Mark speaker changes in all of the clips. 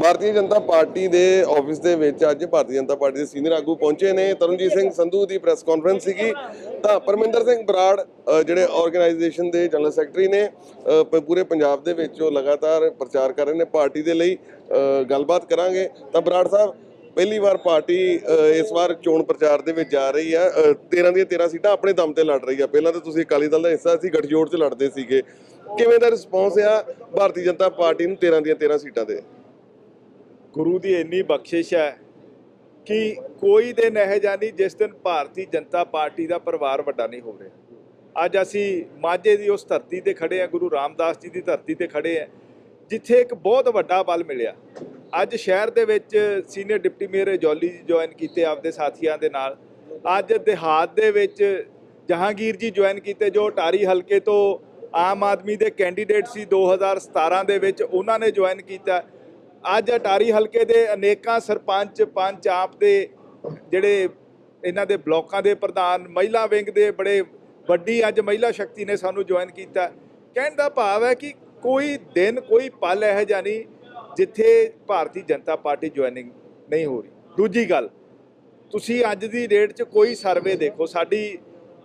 Speaker 1: ਭਾਰਤੀ ਜਨਤਾ ਪਾਰਟੀ ਦੇ ਆਫਿਸ ਦੇ ਵਿੱਚ ਅੱਜ ਭਾਰਤੀ ਜਨਤਾ ਪਾਰਟੀ ਦੇ ਸੀਨੀਅਰ ਆਗੂ ਪਹੁੰਚੇ ਨੇ। ਤਰਨਜੀਤ ਸਿੰਘ ਸੰਧੂ ਦੀ ਪ੍ਰੈਸ ਕਾਨਫਰੰਸ ਸੀਗੀ। ਤਾਂ ਪਰਮਿੰਦਰ ਸਿੰਘ ਬਰਾੜ ਜਿਹੜੇ ਆਰਗੇਨਾਈਜੇਸ਼ਨ ਦੇ ਜਨਰਲ ਸੈਕਟਰੀ ਨੇ ਪੂਰੇ ਪੰਜਾਬ ਦੇ ਵਿੱਚ ਉਹ ਲਗਾਤਾਰ ਪ੍ਰਚਾਰ ਕਰ ਰਹੇ ਨੇ। ਪਾਰਟੀ ਦੇ ਲਈ ਗੱਲਬਾਤ ਕਰਾਂਗੇ। ਤਾਂ ਬਰਾੜ ਸਾਹਿਬ ਪਹਿਲੀ ਵਾਰ ਪਾਰਟੀ ਇਸ ਵਾਰ ਚੋਣ ਪ੍ਰਚਾਰ ਦੇ ਵਿੱਚ ਜਾ ਰਹੀ ਆ। ਅ, 13 ਦੀਆਂ 13 ਸੀਟਾਂ ਆਪਣੇ ਦਮ ਤੇ ਲੜ ਰਹੀ ਆ। ਪਹਿਲਾਂ ਤਾਂ ਤੁਸੀਂ ਅਕਾਲੀ ਦਲ ਦਾ ਹਿੱਸਾ ਸੀ ਗਠਜੋੜ 'ਚ ਲੜਦੇ ਸੀਗੇ। ਕਿਵੇਂ ਦਾ ਰਿਸਪੌਂਸ ਆ ਭਾਰਤੀ ਜਨਤਾ ਪਾਰਟੀ ਨੂੰ 13 ਦੀਆਂ 13 ਸੀਟਾਂ 'ਤੇ
Speaker 2: ਗੁਰੂ ਦੀ ਇੰਨੀ ਬਖਸ਼ਿਸ਼ ਹੈ ਕਿ ਕੋਈ ਦਿਨ ਇਹ ਜਾਨੀ ਜਿਸ ਦਿਨ ਭਾਰਤੀ ਜਨਤਾ ਪਾਰਟੀ ਦਾ ਪਰਿਵਾਰ ਵੱਡਾ ਨਹੀਂ ਹੋ ਰਿਹਾ। ਅੱਜ ਅਸੀਂ ਮਾਝੇ ਦੀ ਉਸ ਧਰਤੀ ਤੇ ਖੜੇ ਆ ਗੁਰੂ ਰਾਮਦਾਸ ਜੀ ਦੀ ਧਰਤੀ ਤੇ ਖੜੇ ਆ ਜਿੱਥੇ ਇੱਕ ਬਹੁਤ ਵੱਡਾ ਬਲ ਮਿਲਿਆ। ਅੱਜ ਸ਼ਹਿਰ ਦੇ ਵਿੱਚ senior deputy mayor Jolly ji join ਕੀਤੇ ਆਪਦੇ ਸਾਥੀਆਂ ਦੇ ਨਾਲ। ਅੱਜ ਦਿਹਾਤ ਦੇ ਵਿੱਚ ਜਹਾਂਗੀਰ ਜੀ ਜੁਆਇਨ ਕੀਤੇ, ਜੋ ਟਾਰੀ ਹਲਕੇ ਤੋਂ ਆਮ ਆਦਮੀ ਦੇ ਕੈਂਡੀਡੇਟ ਸੀ 2017 ਦੇ ਵਿੱਚ ਉਹਨਾਂ ਨੇ ਜੁਆਇਨ ਕੀਤਾ। ਅੱਜ ਅਟਾਰੀ ਹਲਕੇ ਦੇ ਅਨੇਕਾਂ ਸਰਪੰਚ, ਪੰਚ ਆਪ ਦੇ ਜਿਹੜੇ ਇਹਨਾਂ ਦੇ ਬਲਾਕਾਂ ਦੇ ਪ੍ਰਧਾਨ, ਮਹਿਲਾ ਵਿੰਗ ਦੇ ਬੜੇ ਵੱਡੀ ਅੱਜ ਮਹਿਲਾ ਸ਼ਕਤੀ ਨੇ ਸਾਨੂੰ ਜੁਆਇਨ ਕੀਤਾ। ਕਹਿਣ ਦਾ ਭਾਵ ਹੈ ਕਿ ਕੋਈ ਦਿਨ, ਕੋਈ ਪਲ ਇਹ ਜਾਨੀ ਜਿੱਥੇ ਭਾਰਤੀ ਜਨਤਾ ਪਾਰਟੀ ਜੁਆਇਨਿੰਗ ਨਹੀਂ ਹੋ ਰਹੀ। ਦੂਜੀ ਗੱਲ, ਤੁਸੀਂ ਅੱਜ ਦੀ ਡੇਟ 'ਚ ਕੋਈ ਸਰਵੇ ਦੇਖੋ, ਸਾਡੀ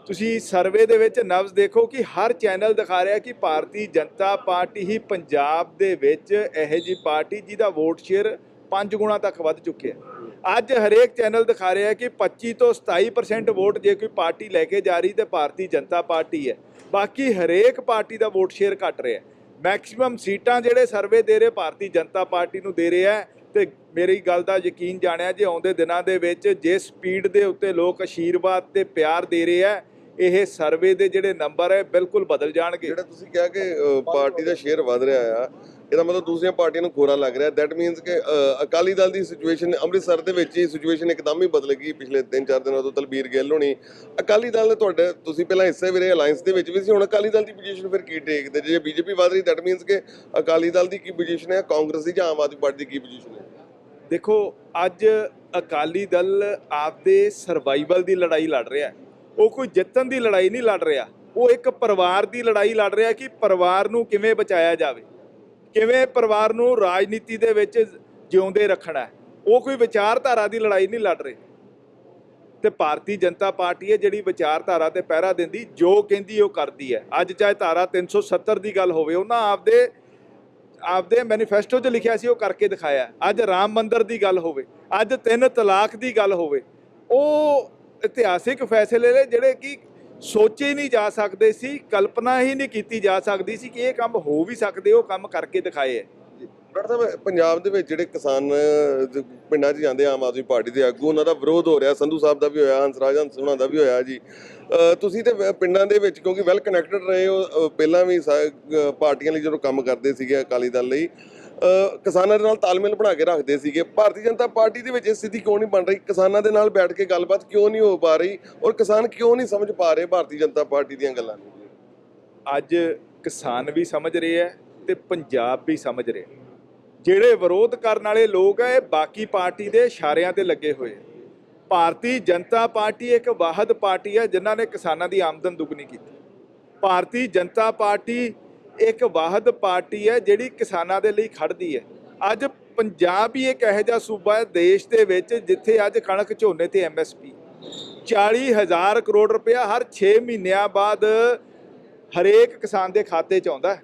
Speaker 2: ਤੁਸੀਂ ਸਰਵੇ ਦੇ ਵਿੱਚ ਨਬਜ਼ ਦੇਖੋ ਕਿ ਹਰ ਚੈਨਲ ਦਿਖਾ ਰਿਹਾ ਕਿ ਭਾਰਤੀ ਜਨਤਾ ਪਾਰਟੀ ਹੀ ਪੰਜਾਬ ਦੇ ਵਿੱਚ ਇਹੋ ਜੀ ਪਾਰਟੀ ਜਿਹਦਾ ਵੋਟ ਸ਼ੇਅਰ 5 ਗੁਣਾ ਤੱਕ ਵੱਧ ਚੁੱਕਿਆ ਅੱਜ ਹਰੇਕ ਚੈਨਲ ਦਿਖਾ ਰਿਹਾ ਕਿ 25 ਤੋਂ 27% ਵੋਟ ਜੇ ਕੋਈ ਪਾਰਟੀ ਲੈ ਕੇ ਜਾ ਰਹੀ ਤੇ ਭਾਰਤੀ ਜਨਤਾ ਪਾਰਟੀ ਹੈ। ਬਾਕੀ ਹਰੇਕ ਪਾਰਟੀ ਦਾ ਵੋਟ ਸ਼ੇਅਰ ਘਟ ਰਿਹਾ ਮੈਕਸਿਮਮ ਸੀਟਾਂ ਜਿਹੜੇ ਸਰਵੇ ਦੇ ਰਹੇ ਭਾਰਤੀ ਜਨਤਾ ਪਾਰਟੀ ਨੂੰ ਦੇ ਰਿਹਾ ਹੈ ਤੇ ਮੇਰੀ ਗੱਲ ਦਾ ਯਕੀਨ ਜਾਣਿਆ ਜੇ ਆਉਂਦੇ ਦਿਨਾਂ ਦੇ ਵਿੱਚ ਜੇ ਸਪੀਡ ਦੇ ਉੱਤੇ ਲੋਕ ਆਸ਼ੀਰਵਾਦ ਤੇ ਪਿਆਰ ਦੇ ਰਹੇ ਹੈ ਇਹ ਸਰਵੇ ਦੇ ਜਿਹੜੇ ਨੰਬਰ ਹੈ ਬਿਲਕੁਲ ਬਦਲ ਜਾਣਗੇ।
Speaker 1: ਜਿਹੜਾ ਤੁਸੀਂ ਕਿਹਾ ਕਿ ਪਾਰਟੀ ਦਾ ਸ਼ੇਅਰ ਵਧ ਰਿਹਾ ਆ ਇਹਦਾ ਮਤਲਬ ਦੂਸਰੀਆਂ ਪਾਰਟੀਆਂ ਨੂੰ ਖੋਰਾ ਲੱਗ ਰਿਹਾ। ਦੈਟ ਮੀਨਸ ਕਿ ਅਕਾਲੀ ਦਲ ਦੀ ਸਿਚੁਏਸ਼ਨ ਅੰਮ੍ਰਿਤਸਰ ਦੇ ਵਿੱਚ ਹੀ ਸਿਚੁਏਸ਼ਨ ਇੱਕਦਮ ਹੀ ਬਦਲ ਗਈ। ਪਿਛਲੇ 3-4 ਦਿਨਾਂ ਤੋਂ ਤਲਬੀਰ ਗਿੱਲ ਹੋਣੀ। ਅਕਾਲੀ ਦਲ ਨੇ ਤੁਹਾਡੇ ਤੁਸੀਂ ਪਹਿਲਾਂ ਹਿੱਸੇ ਵੀ ਰਹੇ ਅਲਾਈਅੰਸ ਦੇ ਵਿੱਚ ਵੀ ਸੀ। ਹੁਣ ਅਕਾਲੀ ਦਲ ਦੀ ਪੋਜੀਸ਼ਨ ਫਿਰ ਕੀ ਟੇਕਦੇ? ਜੇ ਬੀਜੇਪੀ ਵਧ ਰਹੀ ਦੈਟ ਮੀਨਸ ਕਿ ਅਕਾਲੀ ਦਲ ਦੀ ਕੀ ਪੋਜੀਸ਼ਨ ਹੈ? ਕਾਂਗਰਸ ਦੀ ਜਾਂ ਆਮ ਆਦਮੀ ਪਾਰਟੀ ਦੀ ਕੀ ਪੋਜੀਸ਼ਨ ਹੈ?
Speaker 2: ਦੇਖੋ ਅੱਜ ਅਕਾਲੀ ਦਲ ਆਪਦੇ ਸਰਵਾਈਵਲ ਦੀ ਲੜਾਈ ਲੜ ਰਿਹਾ ਹੈ। ਉਹ ਕੋਈ ਜਿੱਤਣ ਦੀ ਲੜਾਈ ਨਹੀਂ ਲੜ ਰਿਹਾ। ਉਹ ਇੱਕ ਪਰਿਵਾਰ ਦੀ ਲੜਾਈ ਲੜ ਰਿਹਾ ਕਿ ਪਰਿਵਾਰ ਨੂੰ ਕਿਵੇਂ ਬਚਾਇਆ ਜਾਵੇ। ਕਿਵੇਂ ਪਰਿਵਾਰ ਨੂੰ ਰਾਜਨੀਤੀ ਦੇ ਵਿੱਚ ਜਿਉਂਦੇ ਰੱਖਣਾ ਉਹ ਕੋਈ ਵਿਚਾਰਧਾਰਾ ਦੀ ਲੜਾਈ ਨਹੀਂ ਲੜ ਰਹੇ। ਤੇ ਭਾਰਤੀ ਜਨਤਾ ਪਾਰਟੀ ਹੈ ਜਿਹੜੀ ਵਿਚਾਰਧਾਰਾ ਤੇ ਪਹਿਰਾ ਦਿੰਦੀ, ਜੋ ਕਹਿੰਦੀ ਉਹ ਕਰਦੀ ਹੈ। ਅੱਜ ਚਾਹੇ ਧਾਰਾ 370 ਦੀ ਗੱਲ ਹੋਵੇ, ਉਹਨਾਂ ਆਪਦੇ ਆਪਦੇ ਮੈਨੀਫੈਸਟੋ 'ਚ ਲਿਖਿਆ ਸੀ, ਉਹ ਕਰਕੇ ਦਿਖਾਇਆ। ਅੱਜ ਰਾਮ ਮੰਦਿਰ ਦੀ ਗੱਲ ਹੋਵੇ, ਅੱਜ ਤਿੰਨ ਤਲਾਕ ਦੀ ਗੱਲ ਹੋਵੇ, ਉਹ ਇਤਿਹਾਸਿਕ ਫੈਸਲੇ ਨੇ ਜਿਹੜੇ ਕਿ ਸੋਚੇ ਨਹੀਂ ਜਾ ਸਕਦੇ ਸੀ, ਕਲਪਨਾ ਹੀ ਨਹੀਂ ਕੀਤੀ ਜਾ ਸਕਦੀ ਸੀ ਕਿ ਇਹ ਕੰਮ ਹੋ ਵੀ ਸਕਦੇ, ਉਹ ਕੰਮ ਕਰਕੇ ਦਿਖਾਏ ਹੈ।
Speaker 1: ਡਾਕਟਰ ਸਾਹਿਬ, ਪੰਜਾਬ ਦੇ ਵਿੱਚ ਜਿਹੜੇ ਕਿਸਾਨ ਪਿੰਡਾਂ 'ਚ ਜਾਂਦੇ ਆਮ ਆਦਮੀ ਪਾਰਟੀ ਦੇ ਆਗੂ, ਉਹਨਾਂ ਦਾ ਵਿਰੋਧ ਹੋ ਰਿਹਾ, ਸੰਧੂ ਸਾਹਿਬ ਦਾ ਵੀ ਹੋਇਆ ਹੰਸਰਾਜ ਹੰਸ ਹੋਣਾ ਦਾ ਵੀ ਹੋਇਆ ਜੀ। ਤੁਸੀਂ ਤੇ ਪਿੰਡਾਂ ਦੇ ਵਿੱਚ ਕਿਉਂਕਿ ਵੈਲ ਕਨੈਕਟਡ ਰਹੇ ਹੋ ਪਹਿਲਾਂ ਵੀ ਪਾਰਟੀਆਂ ਲਈ ਜਦੋਂ ਕੰਮ ਕਰਦੇ ਸੀਗੇ ਅਕਾਲੀ ਦਲ ਲਈ ਕਿਸਾਨਾਂ ਦੇ ਨਾਲ ਤਾਲਮੇਲ ਬਣਾ ਕੇ ਰੱਖਦੇ ਸੀਗੇ। ਭਾਰਤੀ ਜਨਤਾ ਪਾਰਟੀ ਦੇ ਵਿੱਚ ਇਹ ਸਥਿਤੀ ਕਿਉਂ ਨਹੀਂ ਬਣ ਰਹੀ? ਕਿਸਾਨਾਂ ਦੇ ਨਾਲ ਬੈਠ ਕੇ ਗੱਲਬਾਤ ਕਿਉਂ ਨਹੀਂ ਹੋ ਪਾ ਰਹੀ? ਔਰ ਕਿਸਾਨ ਕਿਉਂ ਨਹੀਂ ਸਮਝ ਪਾ ਰਹੇ ਭਾਰਤੀ ਜਨਤਾ ਪਾਰਟੀ ਦੀਆਂ ਗੱਲਾਂ ਨੂੰ?
Speaker 2: ਅੱਜ ਕਿਸਾਨ ਵੀ ਸਮਝ ਰਹੇ ਹੈ ਤੇ ਪੰਜਾਬ ਵੀ ਸਮਝ ਰਿਹਾ। ਜਿਹੜੇ ਵਿਰੋਧ ਕਰਨ ਵਾਲੇ ਲੋਕ ਹੈ ਇਹ ਬਾਕੀ ਪਾਰਟੀ ਦੇ ਇਸ਼ਾਰਿਆਂ ਤੇ ਲੱਗੇ ਹੋਏ ਭਾਰਤੀ ਜਨਤਾ ਪਾਰਟੀ ਇੱਕ ਵਾਹਦ ਪਾਰਟੀ ਹੈ ਜਿਨ੍ਹਾਂ ਨੇ ਕਿਸਾਨਾਂ ਦੀ ਆਮਦਨ ਦੁੱਗਣੀ ਕੀਤੀ। ਭਾਰਤੀ ਜਨਤਾ ਪਾਰਟੀ ਇੱਕ ਵਾਹਦ ਪਾਰਟੀ ਹੈ ਜਿਹੜੀ ਕਿਸਾਨਾਂ ਦੇ ਲਈ ਖੜਦੀ ਹੈ। ਅੱਜ ਪੰਜਾਬ ਹੀ ਇੱਕ ਇਹੋ ਜਿਹਾ ਸੂਬਾ ਹੈ ਦੇਸ਼ ਦੇ ਵਿੱਚ ਜਿੱਥੇ ਅੱਜ ਕਣਕ ਝੋਨੇ ਤੇ ਐਮਐਸਪੀ 40000 ਕਰੋੜ ਰੁਪਇਆ ਹਰ 6 ਮਹੀਨਿਆਂ ਬਾਅਦ ਹਰੇਕ ਕਿਸਾਨ ਦੇ ਖਾਤੇ 'ਚ ਆਉਂਦਾ ਹੈ।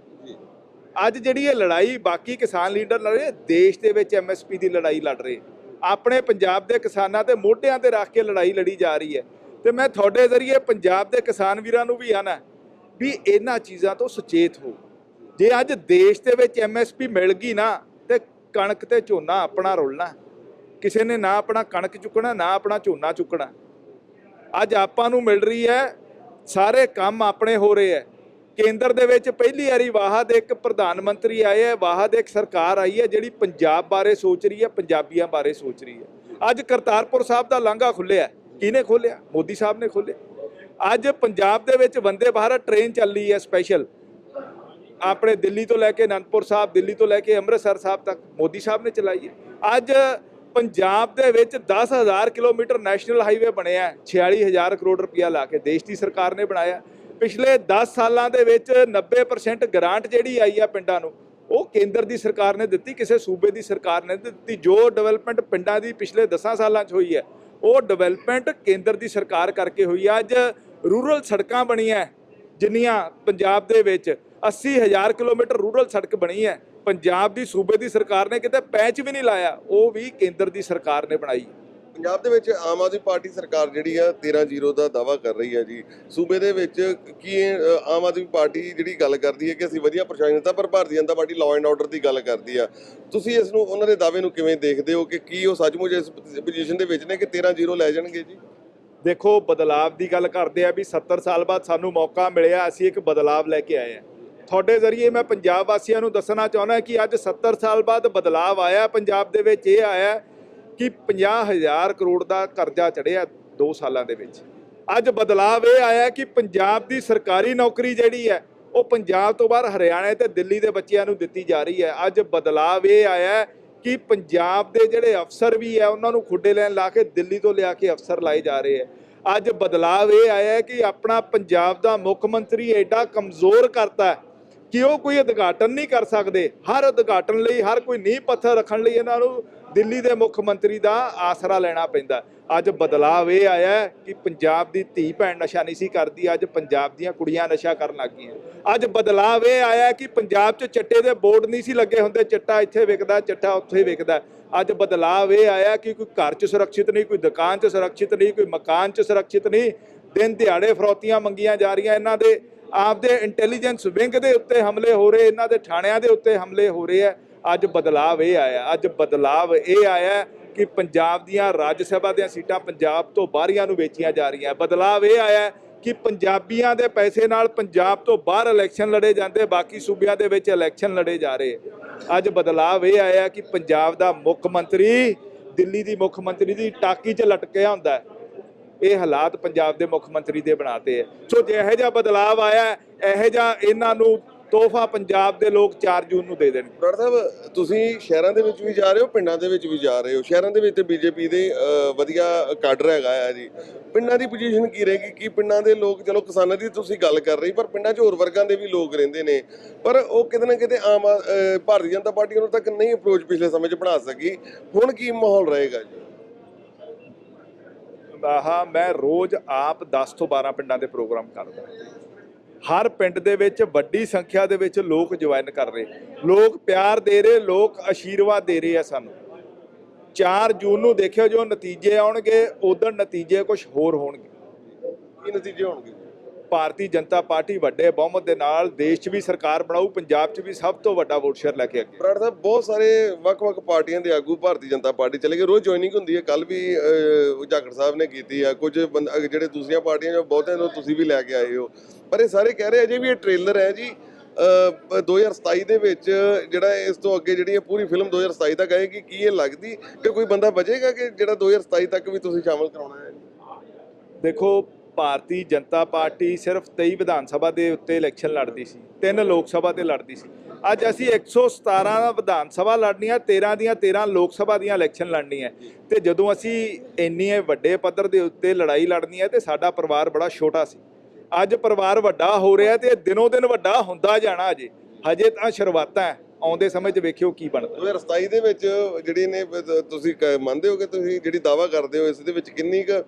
Speaker 2: ਅੱਜ ਜਿਹੜੀ ਇਹ ਲੜਾਈ ਬਾਕੀ ਕਿਸਾਨ ਲੀਡਰ ਲੜ ਰਹੇ ਦੇਸ਼ ਦੇ ਵਿੱਚ ਐਮਐਸਪੀ ਦੀ ਲੜਾਈ ਲੜ ਰਹੇ ਆਪਣੇ ਪੰਜਾਬ ਦੇ ਕਿਸਾਨਾਂ ਤੇ ਮੋਢਿਆਂ ਤੇ ਰੱਖ ਕੇ ਲੜਾਈ ਲੜੀ ਜਾ ਰਹੀ ਹੈ। ਤੇ ਮੈਂ ਤੁਹਾਡੇ ਜ਼ਰੀਏ ਪੰਜਾਬ ਦੇ ਕਿਸਾਨ ਵੀਰਾਂ ਨੂੰ ਵੀ ਆਣਾ ਵੀ ਇਹਨਾਂ ਚੀਜ਼ਾਂ ਤੋਂ ਸੁਚੇਤ ਹੋ। ਜੇ ਅੱਜ ਦੇਸ਼ ਦੇ ਵਿੱਚ ਐਮਐਸਪੀ ਮਿਲ ਗਈ ਨਾ, ਤੇ ਕਣਕ ਤੇ ਝੋਨਾ ਆਪਣਾ ਰੋਲਣਾ। ਕਿਸੇ ਨੇ ਨਾ ਆਪਣਾ ਕਣਕ ਚੁੱਕਣਾ, ਨਾ ਆਪਣਾ ਝੋਨਾ ਚੁੱਕਣਾ। ਅੱਜ ਆਪਾਂ ਨੂੰ ਮਿਲ ਰਹੀ ਹੈ, ਸਾਰੇ ਕੰਮ ਆਪਣੇ ਹੋ ਰਹੇ ਹੈ। ਕੇਂਦਰ ਦੇ ਵਿੱਚ ਪਹਿਲੀ ਵਾਰੀ ਵਾਹਦ ਇੱਕ ਪ੍ਰਧਾਨ ਮੰਤਰੀ ਆਏ ਹੈ ਵਾਹਦ ਇੱਕ ਸਰਕਾਰ ਆਈ ਹੈ, ਜਿਹੜੀ ਪੰਜਾਬ ਬਾਰੇ ਸੋਚ ਰਹੀ ਹੈ, ਪੰਜਾਬੀਆਂ ਬਾਰੇ ਸੋਚ ਰਹੀ ਹੈ। ਅੱਜ ਕਰਤਾਰਪੁਰ ਸਾਹਿਬ ਦਾ ਲਾਂਘਾ ਖੁੱਲਿਆ ਕਿਹਨੇ ਖੋਲਿਆ ਮੋਦੀ ਸਾਹਿਬ ਨੇ ਖੋਲਿਆ ਅੱਜ ਪੰਜਾਬ ਦੇ ਵਿੱਚ ਵੰਦੇ ਭਾਰਤ ਟ੍ਰੇਨ ਚੱਲੀ ਹੈ ਸਪੈਸ਼ਲ ਆਪਣੇ ਦਿੱਲੀ ਤੋਂ ਲੈ ਕੇ ਅਨੰਦਪੁਰ ਸਾਹਿਬ ਦਿੱਲੀ ਤੋਂ ਲੈ ਕੇ ਅੰਮ੍ਰਿਤਸਰ ਸਾਹਿਬ ਤੱਕ ਮੋਦੀ ਸਾਹਿਬ ਨੇ ਚਲਾਈ ਹੈ। ਅੱਜ ਪੰਜਾਬ ਦੇ ਵਿੱਚ 10000 ਕਿਲੋਮੀਟਰ ਨੈਸ਼ਨਲ ਹਾਈਵੇ ਬਣਿਆ ਹੈ, 46000 ਕਰੋੜ ਰੁਪਇਆ ਲਾ ਕੇ ਦੇਸ਼ ਦੀ ਸਰਕਾਰ ਨੇ ਬਣਾਇਆ ਪਿਛਲੇ 10 ਸਾਲਾਂ ਦੇ ਵਿੱਚ 90% ਗ੍ਰਾਂਟ ਜਿਹੜੀ ਆਈ ਆ ਪਿੰਡਾਂ ਨੂੰ ਉਹ ਕੇਂਦਰ ਦੀ ਸਰਕਾਰ ਨੇ ਦਿੱਤੀ ਕਿਸੇ ਸੂਬੇ ਦੀ ਸਰਕਾਰ ਨੇ ਦਿੱਤੀ। ਜੋ ਡਿਵੈਲਪਮੈਂਟ ਪਿੰਡਾਂ ਦੀ ਪਿਛਲੇ 10 ਸਾਲਾਂ 'ਚ ਹੋਈ ਹੈ ਉਹ ਡਿਵੈਲਪਮੈਂਟ ਕੇਂਦਰ ਦੀ ਸਰਕਾਰ ਕਰਕੇ ਹੋਈ ਹੈ। ਅੱਜ ਰੂਰਲ ਸੜਕਾਂ ਬਣੀਆਂ ਜਿੰਨੀਆਂ ਪੰਜਾਬ ਦੇ ਵਿੱਚ 80000 ਕਿਲੋਮੀਟਰ ਰੂਰਲ ਸੜਕ ਬਣੀ ਹੈ। ਪੰਜਾਬ ਦੀ ਸੂਬੇ ਦੀ ਸਰਕਾਰ ਨੇ ਕਿਤੇ ਪੈਚ ਵੀ ਨਹੀਂ ਲਾਇਆ, ਉਹ ਵੀ ਕੇਂਦਰ ਦੀ ਸਰਕਾਰ ਨੇ ਬਣਾਈ।
Speaker 1: ਪੰਜਾਬ ਦੇ ਵਿੱਚ ਆਮ ਆਦਮੀ ਪਾਰਟੀ ਸਰਕਾਰ ਜਿਹੜੀ ਆ 13-0 ਦਾ ਦਾਵਾ ਕਰ ਰਹੀ ਹੈ ਜੀ। ਸੂਬੇ ਦੇ ਵਿੱਚ ਕੀ ਆਮ ਆਦਮੀ ਪਾਰਟੀ ਜਿਹੜੀ ਗੱਲ ਕਰਦੀ ਹੈ ਕਿ ਅਸੀਂ ਵਧੀਆ ਪ੍ਰਸ਼ਾਸਨ ਦਿੱਤਾ ਪਰ Bharatiya Janata Party law and order ਦੀ ਗੱਲ ਕਰਦੀ ਆ। ਤੁਸੀਂ ਇਸ ਨੂੰ, ਉਹਨਾਂ ਦੇ ਦਾਅਵੇ ਨੂੰ ਕਿਵੇਂ ਦੇਖਦੇ ਹੋ ਕਿ ਕੀ ਉਹ ਸੱਚਮੁੱਚ ਇਸ ਪੋਜੀਸ਼ਨ ਦੇ ਵਿੱਚ ਨੇ ਕਿ 13-0 ਲੈ ਜਾਣਗੇ ਜੀ?
Speaker 2: ਦੇਖੋ, ਬਦਲਾਵ ਦੀ ਗੱਲ ਕਰਦੇ ਆ ਵੀ 70 ਸਾਲ ਬਾਅਦ ਸਾਨੂੰ ਮੌਕਾ ਮਿਲਿਆ, ਅਸੀਂ ਇੱਕ ਬਦਲਾਵ ਲੈ ਕੇ ਆਏ ਆ। ਤੁਹਾਡੇ ਜ਼ਰੀਏ ਮੈਂ ਪੰਜਾਬ ਵਾਸੀਆਂ ਨੂੰ ਦੱਸਣਾ ਚਾਹੁੰਦਾ ਕਿ ਅੱਜ 70 ਸਾਲ ਬਾਅਦ ਬਦਲਾਵ ਆਇਆ ਪੰਜਾਬ ਦੇ ਵਿੱਚ, ਇਹ ਆਇਆ ਕਿ 50000 ਕਰੋੜ ਦਾ ਕਰਜ਼ਾ ਚੜਿਆ 2 ਸਾਲਾਂ ਦੇ ਵਿੱਚ। ਅੱਜ ਬਦਲਾਵ ਇਹ ਆਇਆ ਕਿ ਪੰਜਾਬ ਦੀ ਸਰਕਾਰੀ ਨੌਕਰੀ ਜਿਹੜੀ ਹੈ, ਉਹ ਪੰਜਾਬ ਤੋਂ ਬਾਹਰ ਹਰਿਆਣਾ ਤੇ ਦਿੱਲੀ ਦੇ ਬੱਚਿਆਂ ਨੂੰ ਦਿੱਤੀ ਜਾ ਰਹੀ ਹੈ। ਅੱਜ ਬਦਲਾਵ ਇਹ ਆਇਆ ਕਿ ਪੰਜਾਬ ਦੇ ਜਿਹੜੇ ਅਫਸਰ ਵੀ ਹੈ, ਉਹਨਾਂ ਨੂੰ ਖੁੱਡੇ ਲੈਣ ਲਾ ਕੇ ਦਿੱਲੀ ਤੋਂ ਲਿਆ ਕੇ ਅਫਸਰ ਲਾਏ ਜਾ ਰਹੇ ਹੈ। ਅੱਜ ਬਦਲਾਵ ਇਹ ਆਇਆ ਹੈ ਕਿ ਆਪਣਾ ਪੰਜਾਬ ਦਾ ਮੁੱਖ ਮੰਤਰੀ ਐਡਾ ਕਮਜ਼ੋਰ ਕਰਤਾ ਹੈ ਕਿ ਉਹ ਕੋਈ ਉਦਘਾਟਨ ਨਹੀਂ ਕਰ ਸਕਦੇ। ਹਰ ਉਦਘਾਟਨ ਲਈ, ਹਰ ਕੋਈ ਨੀਂਹ ਪੱਥਰ ਰੱਖਣ ਲਈ ਇਹਨਾਂ ਨੂੰ ਦਿੱਲੀ ਦੇ ਮੁੱਖ ਮੰਤਰੀ ਦਾ ਆਸਰਾ ਲੈਣਾ ਪੈਂਦਾ। ਅੱਜ ਬਦਲਾਵ ਇਹ ਆਇਆ ਕਿ ਪੰਜਾਬ ਦੀ ਧੀ ਭੈਣ ਨਸ਼ਾ ਨਹੀਂ ਸੀ ਕਰਦੀ, ਅੱਜ ਪੰਜਾਬ ਦੀਆਂ ਕੁੜੀਆਂ ਨਸ਼ਾ ਕਰਨ ਲੱਗ ਗਈਆਂ। ਅੱਜ ਬਦਲਾਵ ਇਹ ਆਇਆ ਕਿ ਪੰਜਾਬ 'ਚ ਚਿੱਟੇ ਦੇ ਬੋਰਡ ਨਹੀਂ ਸੀ ਲੱਗੇ ਹੁੰਦੇ, ਚਿੱਟਾ ਇੱਥੇ ਵਿਕਦਾ, ਚਿੱਟਾ ਉੱਥੇ ਵਿਕਦਾ। ਅੱਜ ਬਦਲਾਵ ਇਹ ਆਇਆ ਕਿ ਕੋਈ ਘਰ 'ਚ ਸੁਰੱਖਿਅਤ ਨਹੀਂ, ਕੋਈ ਦੁਕਾਨ 'ਚ ਸੁਰੱਖਿਅਤ ਨਹੀਂ, ਕੋਈ ਮਕਾਨ 'ਚ ਸੁਰੱਖਿਅਤ ਨਹੀਂ। ਦਿਨ ਦਿਹਾੜੇ ਫਰੋਤੀਆਂ ਮੰਗੀਆਂ ਜਾ ਰਹੀਆਂ ਇਹਨਾਂ ਦੇ। ਆਪਦੇ ਇੰਟੈਲੀਜੈਂਸ ਵਿੰਗ ਦੇ ਉੱਤੇ ਹਮਲੇ ਹੋ ਰਹੇ, ਇਹਨਾਂ ਦੇ ਥਾਣਿਆਂ ਦੇ ਉੱਤੇ ਹਮਲੇ ਹੋ ਰਹੇ ਆ ਅੱਜ ਬਦਲਾਵ ਇਹ ਆਇਆ, ਅੱਜ ਬਦਲਾਵ ਇਹ ਆਇਆ ਕਿ ਪੰਜਾਬ ਦੀਆਂ ਰਾਜ ਸਭਾ ਦੀਆਂ ਸੀਟਾਂ ਪੰਜਾਬ ਤੋਂ ਬਾਹਰੀਆਂ ਨੂੰ ਵੇਚੀਆਂ ਜਾ ਰਹੀਆਂ। ਬਦਲਾਵ ਇਹ ਆਇਆ ਕਿ ਪੰਜਾਬੀਆਂ ਦੇ ਪੈਸੇ ਨਾਲ ਪੰਜਾਬ ਤੋਂ ਬਾਹਰ ਇਲੈਕਸ਼ਨ ਲੜੇ ਜਾਂਦੇ, ਬਾਕੀ ਸੂਬਿਆਂ ਦੇ ਵਿੱਚ ਇਲੈਕਸ਼ਨ ਲੜੇ ਜਾ ਰਹੇ। ਅੱਜ ਬਦਲਾਵ ਇਹ ਆਇਆ ਕਿ ਪੰਜਾਬ ਦਾ ਮੁੱਖ ਮੰਤਰੀ, ਦਿੱਲੀ ਦੀ ਮੁੱਖ ਮੰਤਰੀ ਦੀ ਟਾਕੀ 'ਚ ਲਟਕਿਆ ਹੁੰਦਾ ਹੈ। ਇਹ ਹਾਲਾਤ ਪੰਜਾਬ ਦੇ ਮੁੱਖ ਮੰਤਰੀ ਦੇ ਬਣਾਤੇ ਹੈ ਸੋ ਜੇ ਇਹੋ ਜਿਹਾ ਬਦਲਾਵ ਆਇਆ, ਇਹੋ ਜਿਹਾ ਇਹਨਾਂ ਨੂੰ ਤੋਹਫਾ ਪੰਜਾਬ ਦੇ ਲੋਕ 4 ਜੂਨ ਨੂੰ ਦੇ ਦੇਣਗੇ
Speaker 1: ਡਾਕਟਰ ਸਾਹਿਬ, ਤੁਸੀਂ ਸ਼ਹਿਰਾਂ ਦੇ ਵਿੱਚ ਵੀ ਜਾ ਰਹੇ ਹੋ, ਪਿੰਡਾਂ ਦੇ ਵਿੱਚ ਵੀ ਜਾ ਰਹੇ ਹੋ? ਸ਼ਹਿਰਾਂ ਦੇ ਵਿੱਚ ਤੇ ਬੀਜੇਪੀ ਦੇ ਵਧੀਆ ਕਾਡਰ ਹੈਗਾ ਆ ਜੀ। ਪਿੰਡਾਂ ਦੀ ਪੋਜੀਸ਼ਨ ਕੀ ਰਹੇਗੀ? ਕਿ ਪਿੰਡਾਂ ਦੇ ਲੋਕ, ਚਲੋ ਕਿਸਾਨਾਂ ਦੀ ਤੁਸੀਂ ਗੱਲ ਕਰ ਰਹੀ, ਪਰ ਪਿੰਡਾਂ 'ਚ ਹੋਰ ਵਰਗਾਂ ਦੇ ਵੀ ਲੋਕ ਰਹਿੰਦੇ ਨੇ। ਪਰ ਉਹ ਕਿਤੇ ਨਾ ਕਿਤੇ ਆਮ ਆ- ਭਾਰਤੀ ਜਨਤਾ ਪਾਰਟੀ ਉਹਨਾਂ ਤੱਕ ਨਹੀਂ ਅਪਰੋਚ ਪਿਛਲੇ ਸਮੇਂ 'ਚ ਬਣਾ ਸਕੀ। ਹੁਣ ਕੀ ਮਾਹੌਲ ਰਹੇਗਾ ਜੀ?
Speaker 2: ਆਹ ਮੈਂ ਰੋਜ਼ ਆਪ 10 ਤੋਂ 12 ਪਿੰਡਾਂ ਦੇ ਪ੍ਰੋਗਰਾਮ ਕਰਦਾ। ਹਰ ਪਿੰਡ ਦੇ ਵਿੱਚ ਵੱਡੀ ਸੰਖਿਆ ਦੇ ਵਿੱਚ ਲੋਕ ਜੁਆਇਨ ਕਰ ਰਹੇ। ਲੋਕ ਪਿਆਰ ਦੇ ਰਹੇ, ਲੋਕ ਆਸ਼ੀਰਵਾਦ ਦੇ ਰਹੇ ਆ ਸਾਨੂੰ। 4 ਜੂਨ ਨੂੰ ਦੇਖਿਓ, ਜੋ ਨਤੀਜੇ ਆਉਣਗੇ, ਉਦੋਂ ਨਤੀਜੇ ਕੁਝ ਹੋਰ ਹੋਣਗੇ।
Speaker 1: ਕੀ ਨਤੀਜੇ ਹੋਣਗੇ?
Speaker 2: ਭਾਰਤੀ ਜਨਤਾ ਪਾਰਟੀ ਵੱਡੇ ਬਹੁਮਤ ਦੇ ਨਾਲ ਦੇਸ਼ 'ਚ ਵੀ ਸਰਕਾਰ ਬਣਾਊ ਪੰਜਾਬ 'ਚ ਵੀ ਸਭ ਤੋਂ ਵੱਡਾ ਵੋਟ ਸ਼ੇਅਰ ਲੈ ਕੇ ਅੱਗੇ।
Speaker 1: ਬਰਾੜ ਸਾਹਿਬ ਬਹੁਤ ਸਾਰੇ ਵੱਖ-ਵੱਖ ਪਾਰਟੀਆਂ ਦੇ ਆਗੂ ਭਾਰਤੀ ਜਨਤਾ ਪਾਰਟੀ ਚਲੇ ਗਏ। ਰੋਜ਼ ਜੁਆਇਨਿੰਗ ਹੁੰਦੀ ਹੈ। ਕੱਲ ਵੀ ਜਾਖੜ ਸਾਹਿਬ ਨੇ ਕੀਤੀ ਆ। ਕੁਝ ਜਿਹੜੇ ਦੂਸਰੀਆਂ ਪਾਰਟੀਆਂ ਜੋ ਬਹੁਤੇ ਨੂੰ ਤੁਸੀਂ ਵੀ ਲੈ ਕੇ ਆਏ ਹੋ। ਪਰ ਇਹ ਸਾਰੇ ਕਹਿ ਰਹੇ ਅਜੇ ਵੀ ਇਹ ਟ੍ਰੇਲਰ ਹੈ ਜੀ। ਅਹ, 2027 ਦੇ ਵਿੱਚ ਜਿਹੜਾ ਇਸ ਤੋਂ ਅੱਗੇ ਜਿਹੜੀ ਇਹ ਪੂਰੀ ਫਿਲਮ 2027 ਤੱਕ ਆਏਗੀ ਕੀ ਇਹ ਲੱਗਦੀ? ਕਿ ਕੋਈ ਬੰਦਾ ਬਚੇਗਾ ਕਿ ਜਿਹੜਾ 2027 ਤੱਕ ਵੀ ਤੁਸੀਂ ਸ਼ਾਮਲ ਕਰਾਉਣਾ ਹੈ?
Speaker 2: ਦੇਖੋ ਭਾਰਤੀ ਜਨਤਾ ਪਾਰਟੀ ਸਿਰਫ 23 ਵਿਧਾਨ ਸਭਾ ਦੇ ਉੱਤੇ ਇਲੈਕਸ਼ਨ ਲੜਦੀ ਸੀ, ਤਿੰਨ ਲੋਕ ਸਭਾ ਤੇ ਲੜਦੀ ਸੀ। ਅੱਜ ਅਸੀਂ 117 ਵਿਧਾਨ ਸਭਾ ਲੜਨੀਆਂ 13 ਦੀਆਂ 13 ਲੋਕ ਸਭਾ ਦੀਆਂ ਇਲੈਕਸ਼ਨ ਲੜਨੀ ਹੈ। ਤੇ ਜਦੋਂ ਅਸੀਂ ਇੰਨੇ ਵੱਡੇ ਪੱਧਰ ਦੇ ਉੱਤੇ ਲੜਾਈ ਲੜਨੀ ਹੈ ਤੇ ਸਾਡਾ ਪਰਿਵਾਰ ਬੜਾ ਛੋਟਾ ਸੀ। ਅੱਜ ਪਰਿਵਾਰ ਵੱਡਾ ਹੋ ਰਿਹਾ ਤੇ ਦਿਨੋ ਦਿਨ ਵੱਡਾ ਹੁੰਦਾ ਜਾਣਾ ਅਜੇ। ਹਜੇ ਤਾਂ ਸ਼ੁਰੂਆਤਾਂ ਹੈ। ਆਉਂਦੇ ਸਮੇਂ 'ਚ ਵੇਖਿਓ ਕੀ ਬਣਦਾ।
Speaker 1: 2027 ਦੇ ਵਿੱਚ ਜਿਹੜੀ ਨੇ ਤੁਸੀਂ ਮੰਨਦੇ ਹੋ ਕਿ ਤੁਸੀਂ ਜਿਹੜੀ ਦਾਵਾ ਕਰਦੇ ਹੋ ਇਸ ਦੇ ਵਿੱਚ ਕਿੰਨੀ ਕੁ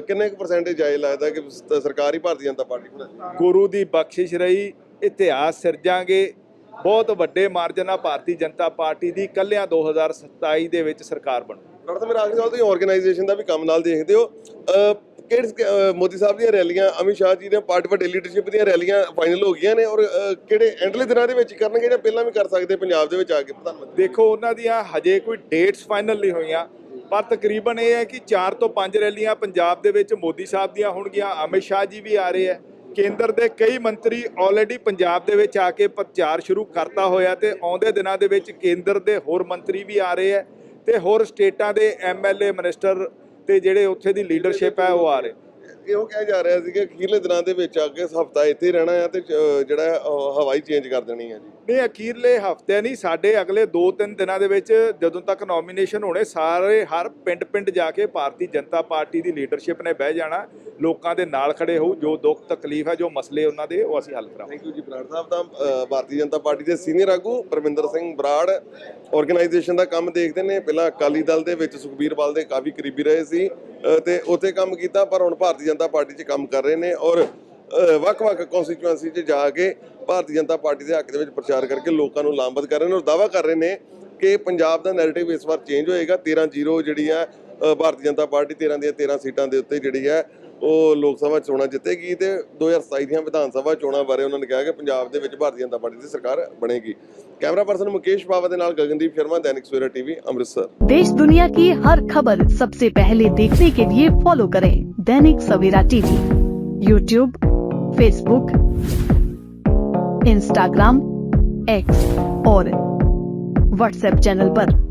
Speaker 1: ਕਿੰਨੇ ਕੁ ਪਰਸੈਂਟੇਜ ਆਏ ਲੱਗਦਾ ਕਿ ਸਰਕਾਰ ਹੀ ਭਾਰਤੀ ਜਨਤਾ ਪਾਰਟੀ ਬਣਾ
Speaker 2: ਗੁਰੂ ਦੀ ਬਖਸ਼ਿਸ਼ ਰਹੀ ਇਤਿਹਾਸ ਸਿਰਜਾਂਗੇ। ਬਹੁਤ ਵੱਡੇ ਮਾਰਜਨ ਨਾਲ ਭਾਰਤੀ ਜਨਤਾ ਪਾਰਟੀ ਦੀ ਕੱਲਿਆਂ 2027 ਦੇ ਵਿੱਚ ਸਰਕਾਰ ਬਣੂ।
Speaker 1: ਡਾਕਟਰ ਸਾਹਿਬ ਮੇਰਾ ਆਖਰੀ ਸਵਾਲ ਤੁਸੀਂ ਆਰਗੇਨਾਈਜੇਸ਼ਨ ਦਾ ਵੀ ਕੰਮ ਨਾਲ ਦੇਖਦੇ ਹੋ। ਕਿਹੜੇ ਮੋਦੀ ਸਾਹਿਬ ਦੀਆਂ ਰੈਲੀਆਂ, ਅਮਿਤ ਸ਼ਾਹ ਜੀ ਦੀਆਂ ਪਾਰਟੀ ਵੱਡੇ ਲੀਡਰਸ਼ਿਪ ਦੀਆਂ ਰੈਲੀਆਂ ਫਾਈਨਲ ਹੋ ਗਈਆਂ ਨੇ ਔਰ ਕਿਹੜੇ ਐਂਡਲੇ ਦਿਨਾਂ ਦੇ ਵਿੱਚ ਕਰਨਗੇ ਜਾਂ ਪਹਿਲਾਂ ਵੀ ਕਰ ਸਕਦੇ ਪੰਜਾਬ ਦੇ ਵਿੱਚ ਆ ਕੇ ਪ੍ਰਧਾਨ ਮੰਤਰੀ
Speaker 2: ਦੇਖੋ, ਉਹਨਾਂ ਦੀਆਂ ਹਜੇ ਕੋਈ ਡੇਟਸ ਫਾਈਨਲ ਨਹੀਂ ਹੋਈਆਂ, ਪਰ ਤਕਰੀਬਨ ਇਹ ਹੈ ਕਿ 4 ਤੋਂ 5 ਰੈਲੀਆਂ ਪੰਜਾਬ ਦੇ ਵਿੱਚ ਮੋਦੀ ਸਾਹਿਬ ਦੀਆਂ ਹੋਣਗੀਆਂ, ਅਮਿਤ ਸ਼ਾਹ ਜੀ ਵੀ ਆ ਰਹੇ ਹੈ। ਕੇਂਦਰ ਦੇ ਕਈ ਮੰਤਰੀ ਆਲਰੇਡੀ ਪੰਜਾਬ ਦੇ ਵਿੱਚ ਆ ਕੇ ਪ੍ਰਚਾਰ ਸ਼ੁਰੂ ਕਰਤਾ ਹੋਇਆ ਤੇ ਆਉਂਦੇ ਦਿਨਾਂ ਦੇ ਵਿੱਚ ਕੇਂਦਰ ਦੇ ਹੋਰ ਮੰਤਰੀ ਵੀ ਆ ਰਹੇ ਹੈ ਤੇ ਹੋਰ ਸਟੇਟਾਂ ਦੇ ਐਮਐਲਏ ਮਿਨਿਸਟਰ ਤੇ ਜਿਹੜੇ ਉੱਥੇ ਦੀ ਲੀਡਰਸ਼ਿਪ ਹੈ ਉਹ ਆ ਰਹੇ।
Speaker 1: ਇਹੋ ਕਿਹਾ ਜਾ ਰਿਹਾ ਸੀ ਕਿ ਅਖੀਰਲੇ ਦਿਨਾਂ ਦੇ ਵਿੱਚ ਆ ਕੇ ਹਫਤਾ ਇੱਥੇ ਹੀ ਰਹਿਣਾ ਆ ਤੇ ਜਿਹੜਾ ਹੈ, ਹਵਾਈ ਚੇਂਜ ਕਰ ਦੇਣੀ ਹੈ ਜੀ।
Speaker 2: ਨਹੀਂ ਅਖੀਰਲੇ ਹਫ਼ਤੇ ਨਹੀਂ ਸਾਡੇ ਅਗਲੇ 2-3 ਦਿਨਾਂ ਦੇ ਵਿੱਚ ਜਦੋਂ ਤੱਕ ਨੋਮੀਨੇਸ਼ਨ ਹੋਣੇ ਸਾਰੇ ਹਰ ਪਿੰਡ-ਪਿੰਡ ਜਾ ਕੇ ਭਾਰਤੀ ਜਨਤਾ ਪਾਰਟੀ ਦੀ ਲੀਡਰਸ਼ਿਪ ਨੇ ਬਹਿ ਜਾਣਾ ਲੋਕਾਂ ਦੇ ਨਾਲ ਖੜੇ ਹੋਊ ਜੋ ਦੁੱਖ ਤਕਲੀਫ ਹੈ ਜੋ ਮਸਲੇ ਉਹਨਾਂ ਦੇ ਉਹ ਅਸੀਂ ਹੱਲ ਕਰਾਂਗੇ
Speaker 1: ਥੈਂਕ ਯੂ ਜੀ ਬਰਾੜ ਸਾਹਿਬ ਤਾਂ ਅ, ਭਾਰਤੀ ਜਨਤਾ ਪਾਰਟੀ ਦੇ ਸੀਨੀਅਰ ਆਗੂ ਪਰਮਿੰਦਰ ਸਿੰਘ ਬਰਾੜ ਆਰਗੇਨਾਈਜੇਸ਼ਨ ਦਾ ਕੰਮ ਦੇਖਦੇ ਨੇ। ਪਹਿਲਾਂ ਅਕਾਲੀ ਦਲ ਦੇ ਵਿੱਚ ਸੁਖਬੀਰ ਬਾਲ ਦੇ ਕਾਫੀ ਕਰੀਬੀ ਰਹੇ ਸੀ। ਤੇ ਉੱਥੇ ਕੰਮ ਕੀਤਾ, ਪਰ ਹੁਣ ਭਾਰਤੀ ਜਨਤਾ ਪਾਰਟੀ 'ਚ ਕੰਮ ਕਰ ਰਹੇ ਨੇ ਔਰ ਵੱਖ-ਵੱਖ ਕਨਸਟੀਚੁਐਂਸੀ 'ਚ ਜਾ ਕੇ ਭਾਰਤੀ ਜਨਤਾ ਪਾਰਟੀ ਦੇ ਹੱਕ ਦੇ ਵਿੱਚ ਪ੍ਰਚਾਰ ਕਰਕੇ ਲੋਕਾਂ ਨੂੰ ਲਾਮਬਦ ਕਰ ਰਹੇ ਨੇ ਔਰ ਦਾਅਵਾ ਕਰ ਰਹੇ ਨੇ ਕਿ ਪੰਜਾਬ ਦਾ ਨੈਰੇਟਿਵ ਇਸ ਵਾਰ ਚੇਂਜ ਹੋਏਗਾ। 13-0 ਜਿਹੜੀ ਆ ਭਾਰਤੀ ਜਨਤਾ ਪਾਰਟੀ 13 ਦੀਆਂ 13 ਸੀਟਾਂ ਦੇ ਉੱਤੇ ਜਿਹੜੀ ਹੈ ਉਹ ਲੋਕ ਸਭਾ ਚੋਣਾਂ ਜਿੱਤੇਗੀ ਤੇ 2027 ਦੀਆਂ ਵਿਧਾਨ ਸਭਾ ਚੋਣਾਂ ਬਾਰੇ ਉਹਨਾਂ ਨੇ ਕਿਹਾ ਕਿ ਪੰਜਾਬ ਦੇ ਵਿੱਚ ਭਾਰਤੀ ਜਨਤਾ ਪਾਰਟੀ ਦੀ ਸਰਕਾਰ ਬਣੇਗੀ ਕੈਮਰਾ ਪਰਸਨ ਮੁਕੇਸ਼ ਬਾਵਾ ਦੇ ਨਾਲ ਗਗਨਦੀਪ ਸ਼ਰਮਾ ਦੈਨਿਕ ਸਵੇਰਾ ਟੀਵੀ ਅੰਮ੍ਰਿਤਸਰ
Speaker 3: देश दुनिया की हर खबर सबसे पहले देखने के लिए फॉलो करें Dainik Savera TV YouTube Facebook Instagram X और व्हाट्सएप चैनल पर।